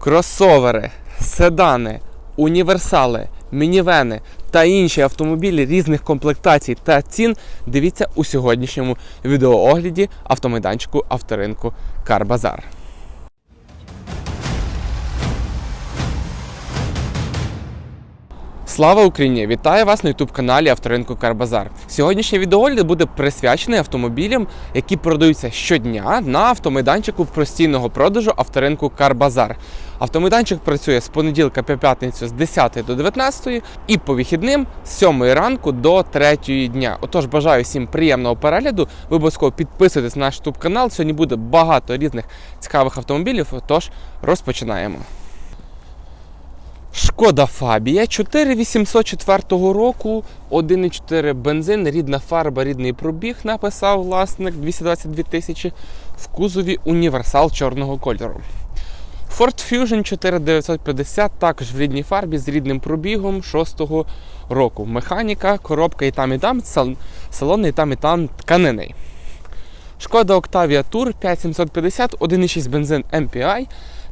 кросовери, седани, універсали, мінівени та інші автомобілі різних комплектацій та цін дивіться у сьогоднішньому відеоогляді автомайданчику авторинку Карбазар. Слава Україні! Вітаю вас на youtube каналі Авторинку Карбазар. Сьогоднішній відеогляд буде присвячений автомобілям, які продаються щодня на автомайданчику постійного продажу авторинку Карбазар. Автомайданчик працює з понеділка по п'ятницю з 10 до 19 і по вихідним з 7 ранку до 3 дня. Отож, бажаю всім приємного перегляду. Ви обов'язково підписуйтесь на наш youtube канал. Сьогодні буде багато різних цікавих автомобілів. Отож, розпочинаємо. Шкода Фабія 4804 року, 1,4 бензин, рідна фарба, рідний пробіг, написав власник 222 тисячі в кузові універсал чорного кольору. Ford Fusion 4950, також в рідній фарбі з рідним пробігом 6-го року. Механіка, коробка і там, і там, сал- салон і там, і там тканиний. Шкода Octavia Tour 5750, 1,6 бензин MPI.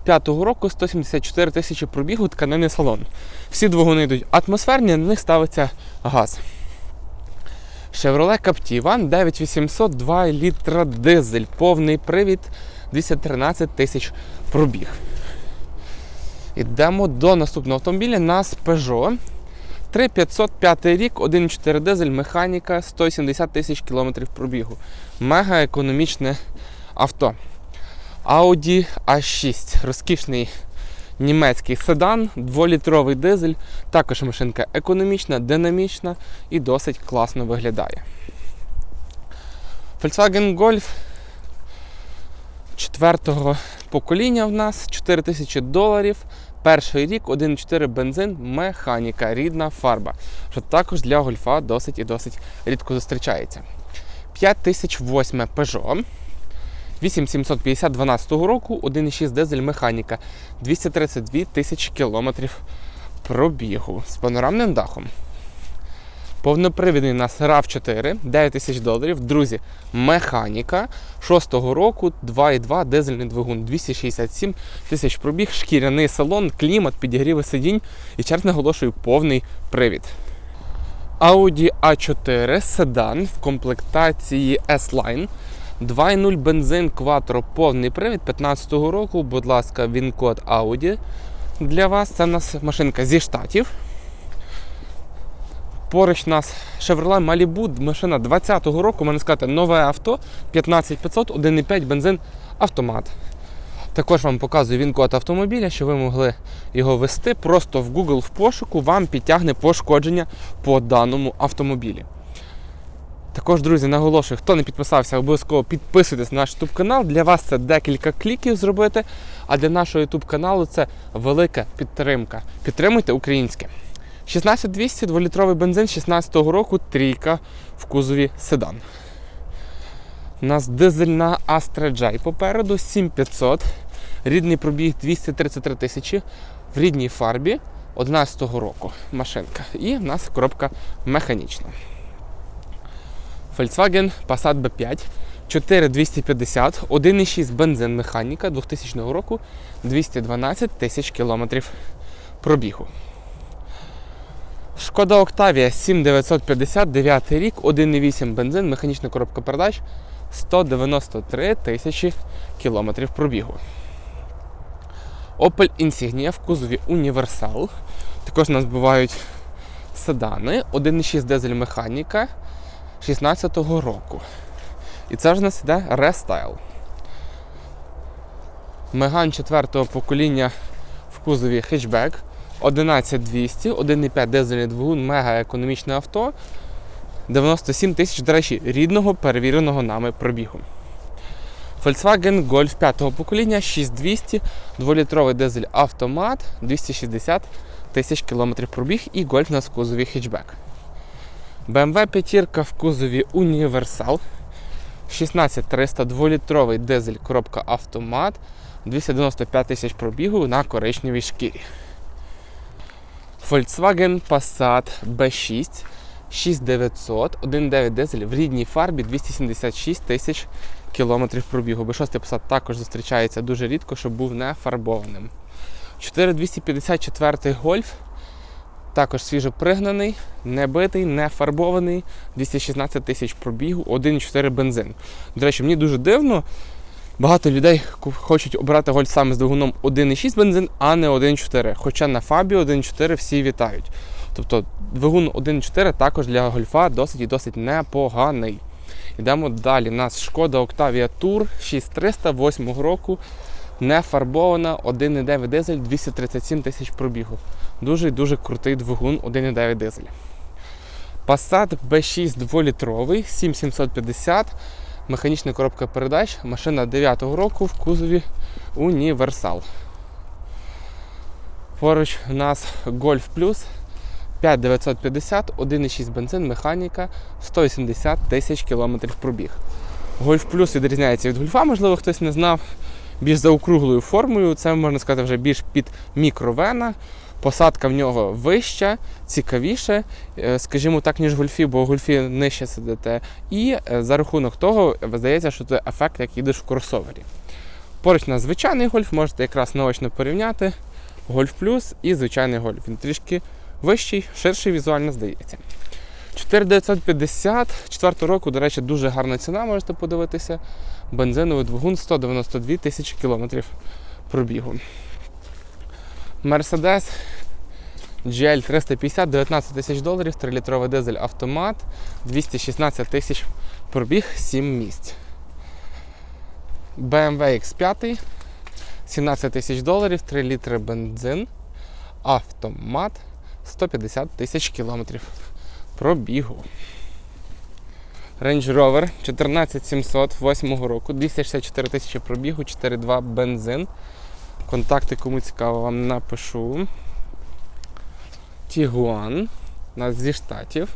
5-го року 174 тисячі пробігу тканини салон. Всі двигуни йдуть атмосферні, на них ставиться газ. Chevrolet Captiva 9800 2 літра дизель, повний привід 213 тисяч пробіг. Ідемо до наступного автомобіля. Нас Peugeot 3505 рік, 1,4 дизель, механіка, 170 тисяч кілометрів пробігу. Мега економічне авто. Audi A6. Розкішний німецький седан, 2-літровий дизель. Також машинка економічна, динамічна і досить класно виглядає. Volkswagen Golf четвертого покоління в нас 4000 доларів. Перший рік 1,4 бензин, механіка, рідна фарба. Що також для гольфа досить і досить рідко зустрічається. 5008 Peugeot. 8750 12 року, 1,6 дизель механіка, 232 тисячі кілометрів пробігу з панорамним дахом. Повнопривідний у нас RAV4, 9 тисяч доларів. Друзі, механіка 6-го року, 2,2 дизельний двигун, 267 тисяч пробіг, шкіряний салон, клімат, підігріви сидінь і черг наголошую повний привід. Audi A4 седан в комплектації S-Line. 2.0 бензин Quattro повний привід 15-го року. Будь ласка, він код Audi для вас. Це в нас машинка зі штатів. Поруч у нас Chevrolet Malibu, машина 20-го року, можна сказати, нове авто 15500, 1,5 бензин автомат. Також вам показую він код автомобіля, щоб ви могли його ввести. Просто в Google в пошуку вам підтягне пошкодження по даному автомобілі. Також, друзі, наголошую, хто не підписався, обов'язково підписуйтесь на наш YouTube канал. Для вас це декілька кліків зробити, а для нашого YouTube каналу це велика підтримка. Підтримуйте українське. 16200 2-літровий бензин 16-го року, трійка в кузові седан. У нас дизельна Astra J попереду 7500. Рідний пробіг 233 тисячі в рідній фарбі 11-го року машинка. І в нас коробка механічна. Volkswagen Passat B5 4250, 1,6 бензин механіка 2000 року, 212 тисяч кілометрів пробігу. Шкода Octavia 7950, 9 рік, 1,8 бензин, механічна коробка передач, 193 тисячі кілометрів пробігу. Opel Insignia в кузові Універсал. Також у нас бувають седани, 1,6 дизель механіка 16-го року. І це ж у нас іде рестайл. Меган 4-го покоління в кузові хетчбек 11200, 1,5 дизельний двигун, мега економічне авто. 97 тисяч, до речі, рідного перевіреного нами пробігу. Volkswagen Golf 5-го покоління 6200, 2-літровий дизель автомат, 260 тисяч кілометрів пробіг і Golf у нас хетчбек. BMW 5 в кузові Універсал. 16300 2-літровий дизель коробка автомат. 295 тисяч пробігу на коричневій шкірі. Volkswagen Passat B6 6900, 1.9 дизель в рідній фарбі 276 тисяч кілометрів пробігу. B6 Passat також зустрічається дуже рідко, щоб був не фарбованим. 4254 гольф. Також свіжо пригнаний, не битий, не фарбований, 216 тисяч пробігу, 1,4 бензин. До речі, мені дуже дивно. Багато людей хочуть обирати гольф саме з двигуном 1,6 бензин, а не 1,4. Хоча на Фабі 1,4 всі вітають. Тобто двигун 1,4 також для гольфа досить і досить непоганий. Йдемо далі. У нас шкода Octavia Tour 6308 року. Не фарбована, 1,9 дизель, 237 тисяч пробігу. Дуже дуже крутий двигун 1,9 дизель. Passat B6 2-літровий, 7750, механічна коробка передач, машина 9-го року в кузові Універсал. Поруч у нас Golf Plus 5950, 1,6 бензин, механіка, 180 тисяч кілометрів пробіг. Golf Plus відрізняється від гольфа, можливо, хтось не знав. Більш заокруглою формою, це можна сказати вже більш під мікровена. Посадка в нього вища, цікавіше, е, скажімо так, ніж в гольфі, бо гольфі нижче сидите. І е, за рахунок того здається, що це ефект, як їдеш в кросовері. Поруч на звичайний гольф можете якраз наочно порівняти гольф плюс і звичайний гольф. Він трішки вищий, ширший візуально здається. 4950 4 року, до речі, дуже гарна ціна, можете подивитися. Бензиновий двигун 192 тисячі кілометрів пробігу. Mercedes GL 350 19 тисяч доларів, 3-літровий дизель автомат, 216 тисяч пробіг, 7 місць. BMW X5 17 тисяч доларів, 3 літри бензин, автомат, 150 тисяч кілометрів пробігу. Range Rover 14700 8 року, 264 тисячі пробігу, 4,2 бензин. Контакти, кому цікаво, вам напишу. Тігуан. Нас зі штатів.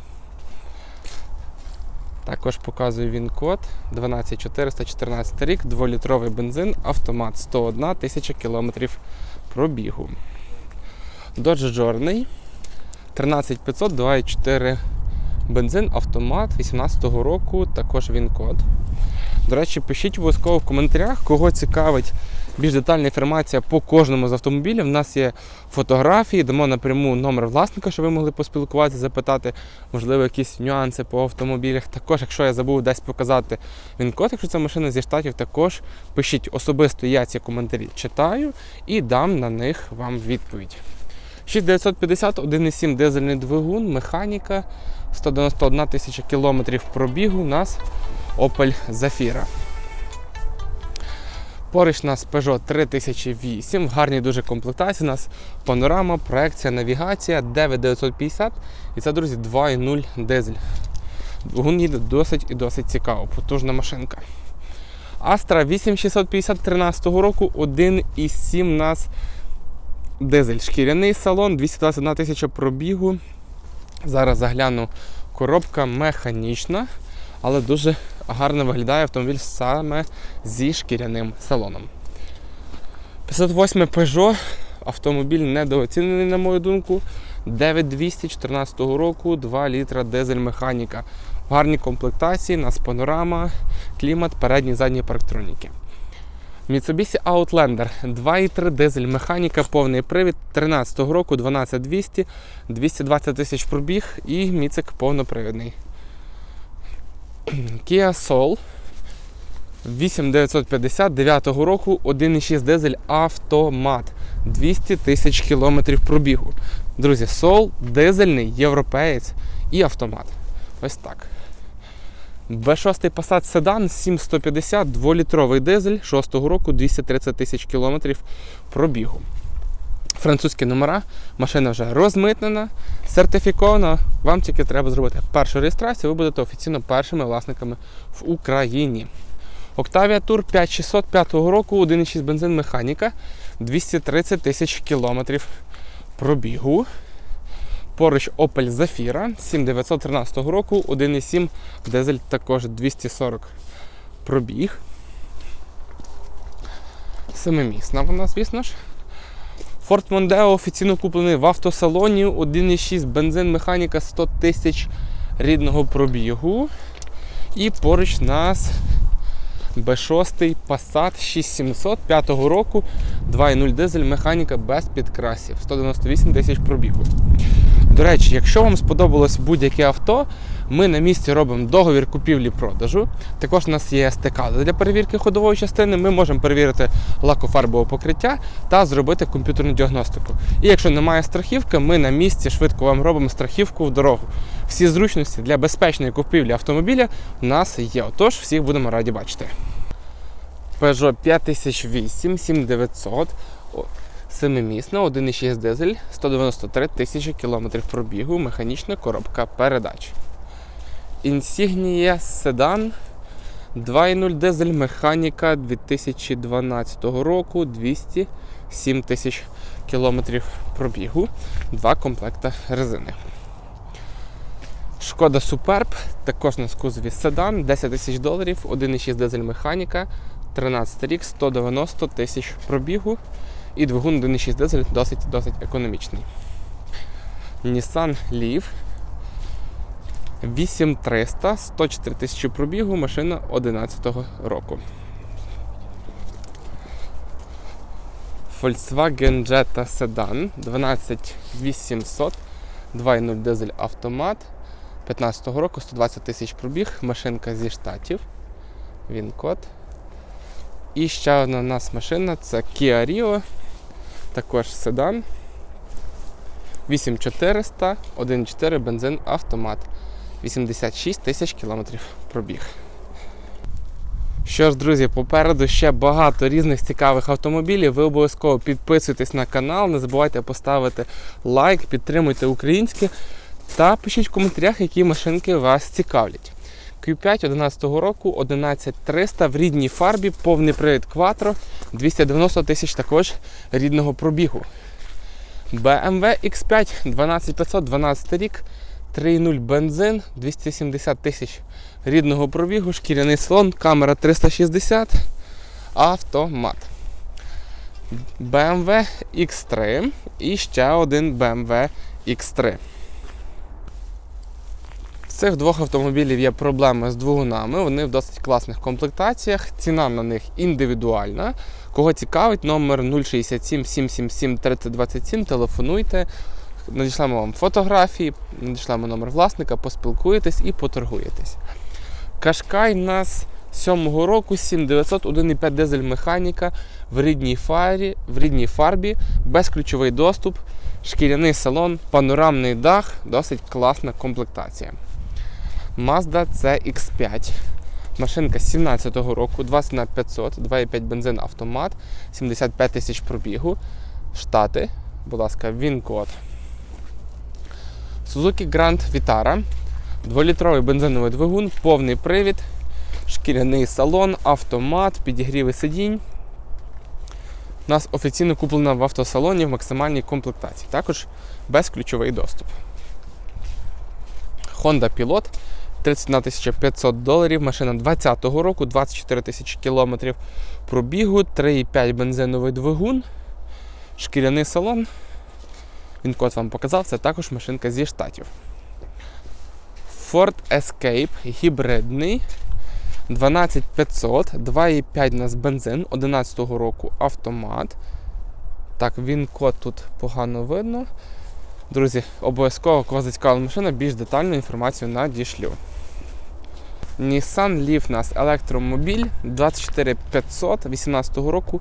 Також показую він код 12414 рік, 2-літровий бензин, автомат 101 тисяча кілометрів пробігу. Dodge Journey 13500, 2,4 бензин, автомат 18-го року, також він код. До речі, пишіть обов'язково в коментарях, кого цікавить більш детальна інформація по кожному з автомобілів. У нас є фотографії, дамо напряму номер власника, щоб ви могли поспілкуватися, запитати, можливо, якісь нюанси по автомобілях. Також, якщо я забув десь показати він код, якщо це машина зі штатів, також пишіть особисто, я ці коментарі читаю і дам на них вам відповідь. 6950, 1,7 дизельний двигун, механіка, 191 тисяча кілометрів пробігу у нас Opel Zafira. Поруч у нас Peugeot 3008, в гарній дуже комплектації. У нас панорама, проекція, навігація 9950. І це, друзі, 2.0 дизель. Двигун їде досить і досить цікаво, потужна машинка. Astra 8650 13 року, 1,7 у нас дизель. Шкіряний салон, 221 тисяча пробігу. Зараз загляну, коробка механічна, але дуже гарно виглядає автомобіль саме зі шкіряним салоном. 508 Peugeot. Автомобіль недооцінений, на мою думку. 9214 року, 2 літра дизель механіка. В гарній комплектації, нас панорама, клімат, передні задні парктроніки. Mitsubishi Outlander 2,3 дизель, механіка, повний привід 13 року, 12200, 220 тисяч пробіг і міцик повнопривідний. Kia Soul 8950 9 року, 1,6 дизель автомат. 200 тисяч кілометрів пробігу. Друзі, Soul дизельний, європеєць і автомат. Ось так. B6 Passat Sedan 7150, 2-літровий дизель 6-го року, 230 тисяч кілометрів пробігу. Французькі номера, машина вже розмитнена, сертифікована. Вам тільки треба зробити першу реєстрацію, ви будете офіційно першими власниками в Україні. Octavia Tour 5600 5 року, 1,6 бензин механіка, 230 тисяч кілометрів пробігу. Поруч Opel Zafira 7913 року, 1,7 дизель також 240 пробіг. Семимісна вона, звісно ж. Ford Mondeo офіційно куплений в автосалоні, 1,6 бензин, механіка 100 тисяч рідного пробігу. І поруч нас B6 Passat 6700 5 року, 2.0 дизель, механіка без підкрасів, 198 тисяч пробігу. До речі, якщо вам сподобалось будь-яке авто, ми на місці робимо договір купівлі-продажу. Також у нас є СТК для перевірки ходової частини. Ми можемо перевірити лакофарбове покриття та зробити комп'ютерну діагностику. І якщо немає страхівки, ми на місці швидко вам робимо страхівку в дорогу. Всі зручності для безпечної купівлі автомобіля у нас є. Отож, всіх будемо раді бачити. Peugeot 5008 7900 о, семимісна, 1,6 дизель, 193 тисячі кілометрів пробігу, механічна коробка передач. Insignia седан 2.0 дизель, механіка 2012 року, 207 тисяч кілометрів пробігу, два комплекта резини. Шкода Суперб, також на кузові седан, 10 тисяч доларів, 1,6 дизель механіка, 13 рік, 190 тисяч пробігу і двигун 1,6 дизель досить досить економічний. Nissan Leaf 8300, 104 тисячі пробігу, машина 11 року. Volkswagen Jetta Sedan 12800, 2.0 дизель автомат 15 го року, 120 тисяч пробіг, машинка зі штатів. Він код. І ще одна у нас машина це Kia Rio, також седан. 8400, 1.4 бензин автомат. 86 тисяч кілометрів пробіг. Що ж, друзі, попереду ще багато різних цікавих автомобілів. Ви обов'язково підписуйтесь на канал, не забувайте поставити лайк, підтримуйте українське та пишіть в коментарях, які машинки вас цікавлять. Q5 11 року 11300 в рідній фарбі, повний привід Quattro, 290 тисяч також рідного пробігу. BMW X5 12500 12 рік, 3.0 бензин, 270 тисяч рідного пробігу, шкіряний салон, камера 360, автомат. BMW X3 і ще один BMW X3. В цих двох автомобілів є проблеми з двигунами, вони в досить класних комплектаціях, ціна на них індивідуальна. Кого цікавить, номер 067 777 3027, телефонуйте, надішлемо вам фотографії, надішлемо номер власника, поспілкуєтесь і поторгуєтесь. Кашкай нас 7-го року 7900 1,5 дизель механіка в рідній, фарі, в рідній фарбі, безключовий доступ, шкіряний салон, панорамний дах, досить класна комплектація. Mazda CX5. Машинка 17-го року, 20 на 500, 2,5 бензин автомат, 75 тисяч пробігу. Штати, будь ласка, він-код. Suzuki Grand Vitara. 2-літровий бензиновий двигун, повний привід, шкіряний салон, автомат, підігріви сидінь. У нас офіційно куплена в автосалоні в максимальній комплектації. Також безключовий доступ. Honda Pilot 31 500 доларів, машина 20-го року, 24 тисячі кілометрів пробігу, 3,5 бензиновий двигун, шкіряний салон. Він код вам показав, це також машинка зі штатів. Ford Escape гібридний 12500, 2,5 у нас бензин 11-го року автомат. Так, він код тут погано видно. Друзі, обов'язково кого зацікавила машина, більш детальну інформацію надішлю. Nissan Leaf нас електромобіль 24500 18 року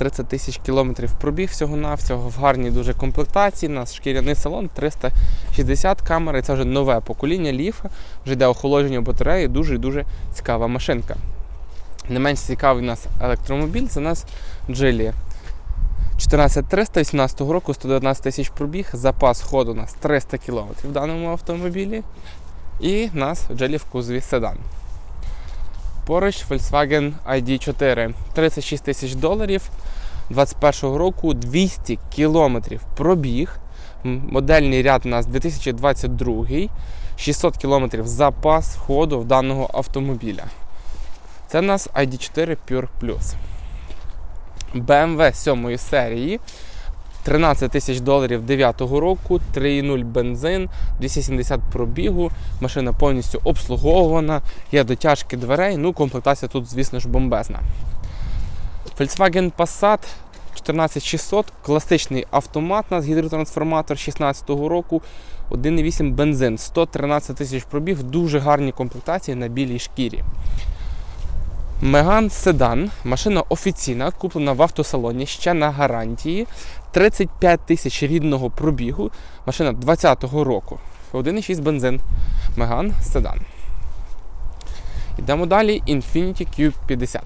30 тисяч кілометрів пробіг всього-навсього в гарній дуже комплектації. У нас шкіряний салон 360 камери. Це вже нове покоління Ліфа, вже йде охолодження батареї, дуже дуже цікава машинка. Не менш цікавий у нас електромобіль це у нас Geely 14300 18 року 119 тисяч пробіг, запас ходу у нас 300 км в даному автомобілі. І у нас Geely в кузові седан. Поруч Volkswagen ID4 36 тисяч доларів 21 року 200 кілометрів пробіг. Модельний ряд у нас 2022, 600 кілометрів запас ходу в даного автомобіля. Це у нас ID4 Pure Plus. BMW 7 серії 13 тисяч доларів 9 року, 3,0 бензин, 270 пробігу. Машина повністю обслуговувана, є дотяжки дверей. Ну, комплектація тут, звісно ж, бомбезна. Volkswagen Passat 14600, класичний автомат, у нас гідротрансформатор 16-го року, 1,8 бензин, 113 тисяч пробіг, дуже гарні комплектації на білій шкірі. Меган Седан, машина офіційна, куплена в автосалоні ще на гарантії. 35 тисяч рідного пробігу. Машина 20-го року. 1,6 бензин. Меган Седан. Йдемо далі. Infiniti Q50.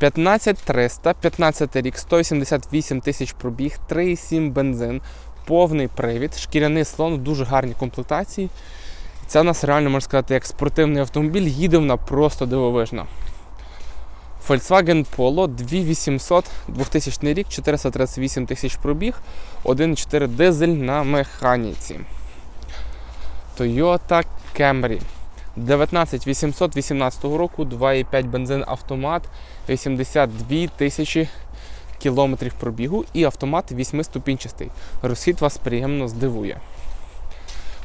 15300, 15 рік, 188 тисяч пробіг, 3,7 бензин, повний привід, шкіряний салон в дуже гарній комплектації. Це у нас реально можна сказати як спортивний автомобіль, їде вона просто дивовижно. Volkswagen Polo 2800, 2000 рік, 438 тисяч пробіг, 1,4 дизель на механіці. Toyota Camry 19818 року, 2,5 бензин автомат, 82 тисячі кілометрів пробігу і автомат 8-ступінчастий. Розхід вас приємно здивує.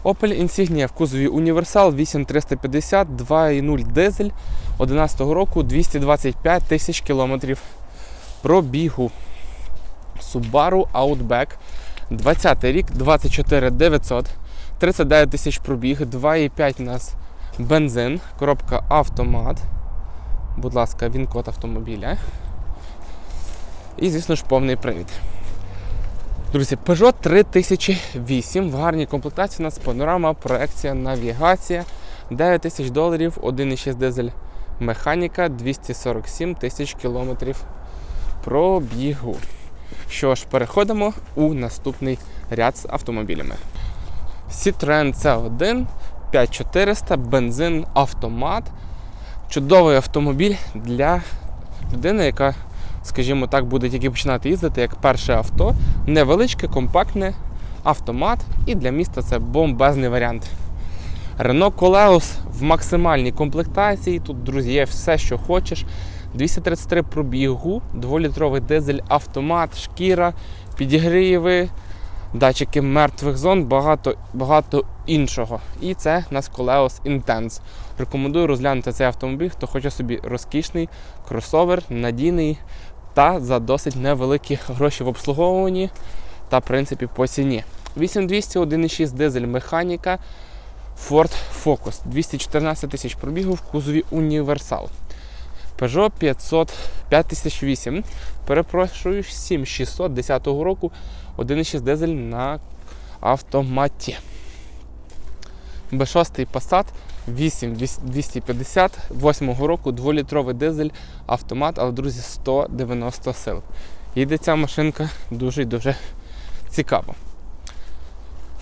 Opel Insignia в кузові Універсал 8350, 2,0 дизель 2011 року 225 тисяч кілометрів пробігу. Subaru Outback 20 рік, 24 900, 39 тисяч пробіг, 2,5 у нас бензин, коробка автомат. Будь ласка, він код автомобіля. І, звісно ж, повний привід. Друзі, Peugeot 3008 в гарній комплектації у нас панорама, проекція, навігація. 9 тисяч доларів, 1,6 дизель механіка, 247 тисяч кілометрів пробігу. Що ж, переходимо у наступний ряд з автомобілями. Citroen C1 5400, бензин, автомат. Чудовий автомобіль для людини, яка скажімо так, буде тільки починати їздити як перше авто. Невеличке, компактне автомат, і для міста це бомбезний варіант. Renault Koleos в максимальній комплектації. Тут, друзі, є все, що хочеш. 233 пробігу, 2-літровий дизель, автомат, шкіра, підігріви, датчики мертвих зон, багато багато іншого. І це у нас Koleos Intense. Рекомендую розглянути цей автомобіль, хто хоче собі розкішний кросовер, надійний та за досить невеликі гроші в обслуговуванні та, в принципі, по ціні. 8200 1,6 дизель механіка Ford Focus. 214 тисяч пробігу в кузові Універсал. Peugeot 500 5008. Перепрошую, 7600 10 року 1,6 дизель на автоматі. B6 Passat 8250 8 року 2-літровий дизель, автомат, але, друзі, 190 сил. Їде ця машинка дуже і дуже цікаво.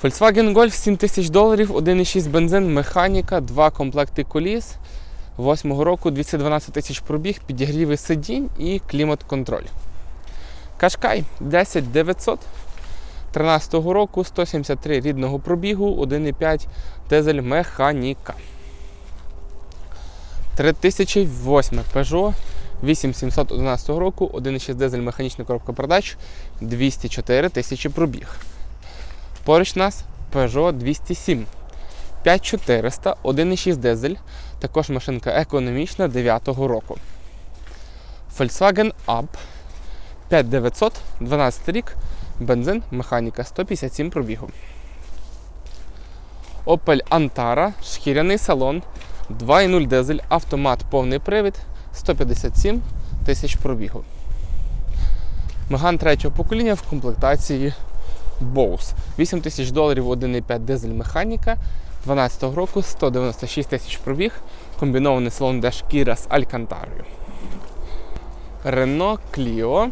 Volkswagen Golf 7 тисяч доларів, 1,6 бензин, механіка, 2 комплекти коліс. 8 року 212 тисяч пробіг, підігріви сидінь і клімат-контроль. Кашкай 10 900 13 року 173 рідного пробігу, 1,5 дизель механіка. 3008 Peugeot 8711 року, 1,6 дизель механічна коробка передач, 204 тисячі пробіг. Поруч нас Peugeot 207. 5400, 1,6 дизель, також машинка економічна 9 року. Volkswagen Up 5900, 12 рік, бензин, механіка 157 пробігу. Opel Antara, шкіряний салон, 2,0 дизель, автомат повний привід, 157 тисяч пробігу. Меган третього покоління в комплектації Bose. 8 тисяч доларів 1,5 дизель механіка. 12 року 196 тисяч пробіг, комбінований салон де шкіра з Алькантарою. Renault Clio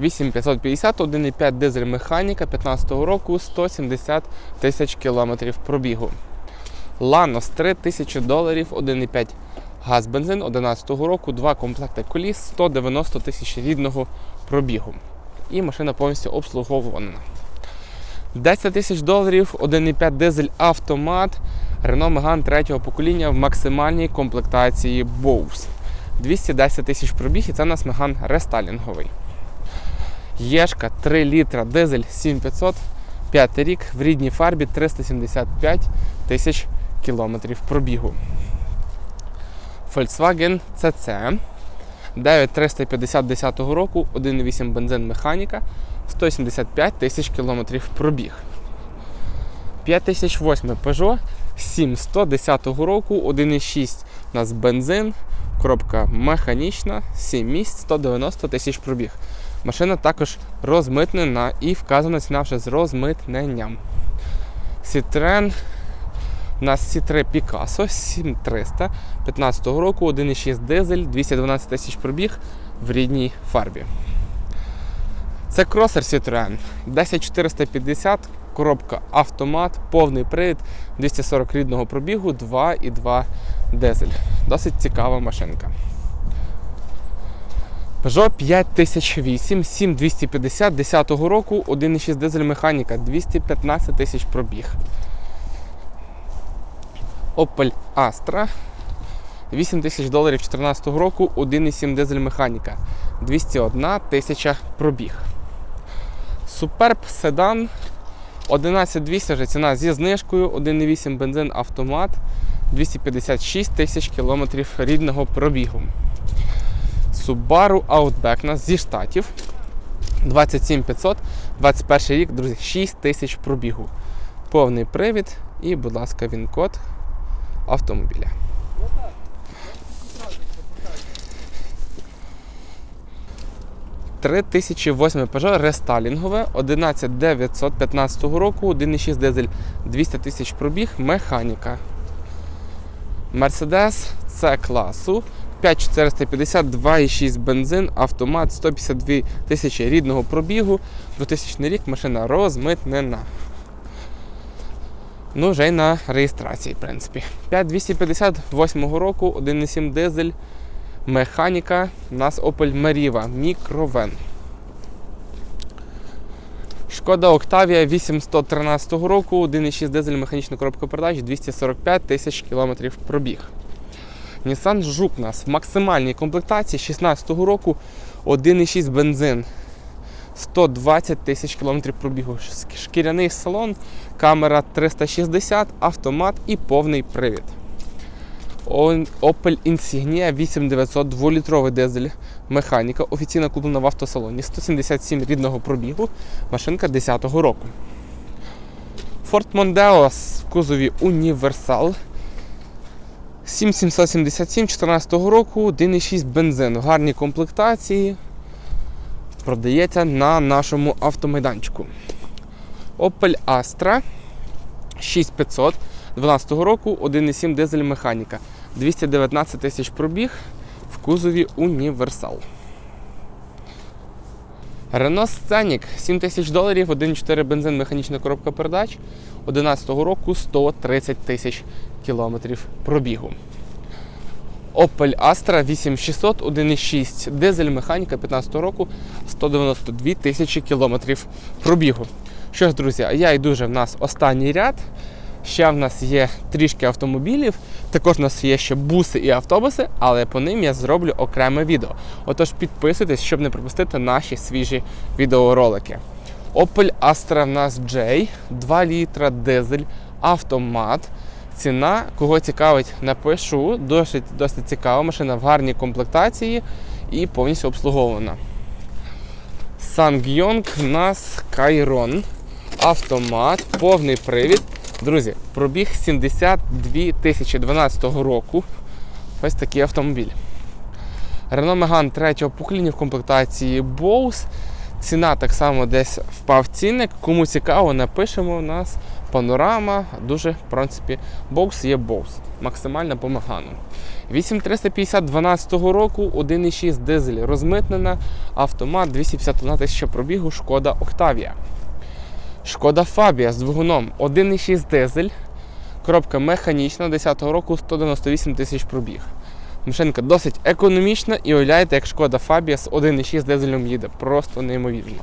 8550, 1,5 дизель механіка 15 року 170 тисяч кілометрів пробігу. Lanos 3000 доларів, 1,5 газ бензин 11-го року, 2 комплекти коліс, 190 тисяч рідного пробігу. І машина повністю обслуговувана. 10 тисяч доларів, 1,5 дизель автомат Renault Megane третього покоління в максимальній комплектації Bose. 210 тисяч пробіг і це у нас Megane рестайлінговий. Єшка 3 літра дизель 7500, 5 рік в рідній фарбі 375 тисяч кілометрів пробігу. Volkswagen CC 9350 10 року, 1,8 бензин механіка, 175 тисяч кілометрів пробіг. 5008 Peugeot 7100 10 року, 1,6 у нас бензин, коробка механічна, 7 місць, 190 тисяч пробіг. Машина також розмитнена і вказана ціна вже з розмитненням. Citroen у нас C3 Picasso 7300 15 року, 1,6 дизель, 212 тисяч пробіг в рідній фарбі. Це кросер Citroen 10450, коробка автомат, повний привід, 240 рідного пробігу, 2,2 дизель. Досить цікава машинка. Peugeot 5008 7250 10 року, 1,6 дизель механіка, 215 тисяч пробіг. Opel Astra 8 тисяч доларів 2014 року, 1,7 дизель механіка, 201 тисяча пробіг. Superb седан 11200 вже ціна зі знижкою, 1,8 бензин автомат, 256 тисяч кілометрів рідного пробігу. Subaru Outback нас зі штатів 27500, 21 рік, друзі, 6 тисяч пробігу. Повний привід і, будь ласка, він код автомобіля. 3008 Peugeot рестайлінгове 11915 року, 1,6 дизель 200 тисяч пробіг, механіка. Mercedes C класу 5450, 2,6 бензин, автомат, 152 тисячі рідного пробігу, 2000 рік машина розмитнена. Ну, вже й на реєстрації, в принципі. 5258 року, 1,7 дизель, механіка. У нас Opel Meriva, мікровен. Шкода Octavia 813 року, 1,6 дизель, механічна коробка передач, 245 тисяч кілометрів пробіг. Nissan Juke у нас в максимальній комплектації 16 року 1,6 бензин. 120 тисяч кілометрів пробігу. Шкіряний салон, камера 360, автомат і повний привід. Opel Insignia 8900 2-літровий дизель механіка, офіційно куплена в автосалоні. 177 рідного пробігу, машинка 10-го року. Ford Mondeo в кузові Універсал 7777 14 року, 1,6 бензин. В гарній комплектації. Продається на нашому автомайданчику. Opel Astra 6500 12 року, 1,7 дизель механіка. 219 тисяч пробіг в кузові Універсал. Renault Scenic 7 тисяч доларів, 1,4 бензин, механічна коробка передач 11 року 130 тисяч кілометрів пробігу. Opel Astra 8600, 1,6 дизель, механіка 15 року 192 тисячі кілометрів пробігу. Що ж, друзі, я йду вже в нас останній ряд. Ще в нас є трішки автомобілів, також у нас є ще буси і автобуси, але по ним я зроблю окреме відео. Отож підписуйтесь, щоб не пропустити наші свіжі відеоролики. Opel Astra в нас J, 2 літра дизель, автомат. Ціна, кого цікавить, напишу. Досить досить цікава машина в гарній комплектації і повністю обслуговувана. Sangyong в нас Chiron. Автомат, повний привід. Друзі, пробіг 72 тисячі 12 року. Ось такий автомобіль. Renault Megane третього покоління в комплектації Bose. Ціна так само десь впав цінник. Кому цікаво, напишемо у нас панорама. Дуже, в принципі, Bose є Bose. Максимально по Megaну. 8350 12 року, 1,6 дизель розмитнена, автомат 251 тисяча пробігу, шкода Octavia. Шкода Фабія з двигуном 1,6 дизель. Коробка механічна 10-го року 198 тисяч пробіг. Машинка досить економічна і уявляєте, як шкода Фабія з 1,6 дизелем їде. Просто неймовірно.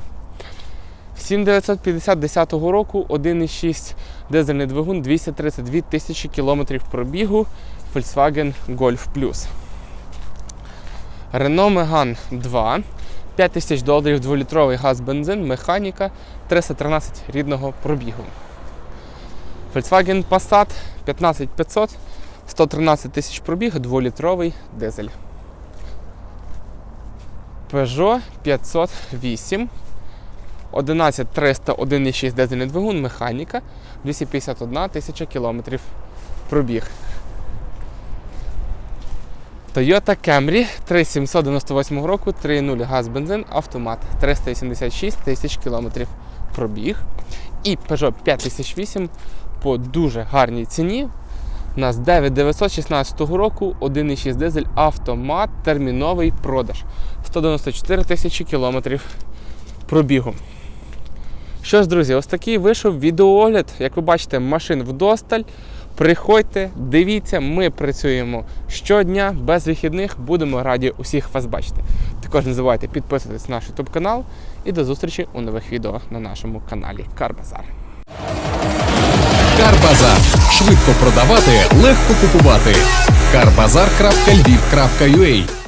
7950 10-го року 1,6 дизельний двигун 232 тисячі кілометрів пробігу Volkswagen Golf Plus. Renault Megane 2 5 тисяч доларів 2-літровий газ бензин, механіка, 313 рідного пробігу. Volkswagen Passat 15500, 113 тисяч пробіг, 2-літровий дизель. Peugeot 508, 11300, 1,6 дизельний двигун, механіка, 251 тисяча кілометрів пробіг. Toyota Camry 3798 року, 3.0 газ бензин, автомат, 386 тисяч кілометрів пробіг. І Peugeot 5008 по дуже гарній ціні. У нас 9916 року, 1,6 дизель, автомат, терміновий продаж. 194 тисячі кілометрів пробігу. Що ж, друзі, ось такий вийшов відеоогляд. Як ви бачите, машин вдосталь. Приходьте, дивіться, ми працюємо щодня, без вихідних. Будемо раді усіх вас бачити. Також не забувайте підписуватись на наш YouTube канал і до зустрічі у нових відео на нашому каналі Карбазар. Карбазар. Швидко продавати, легко купувати. Карбазар.львів.ua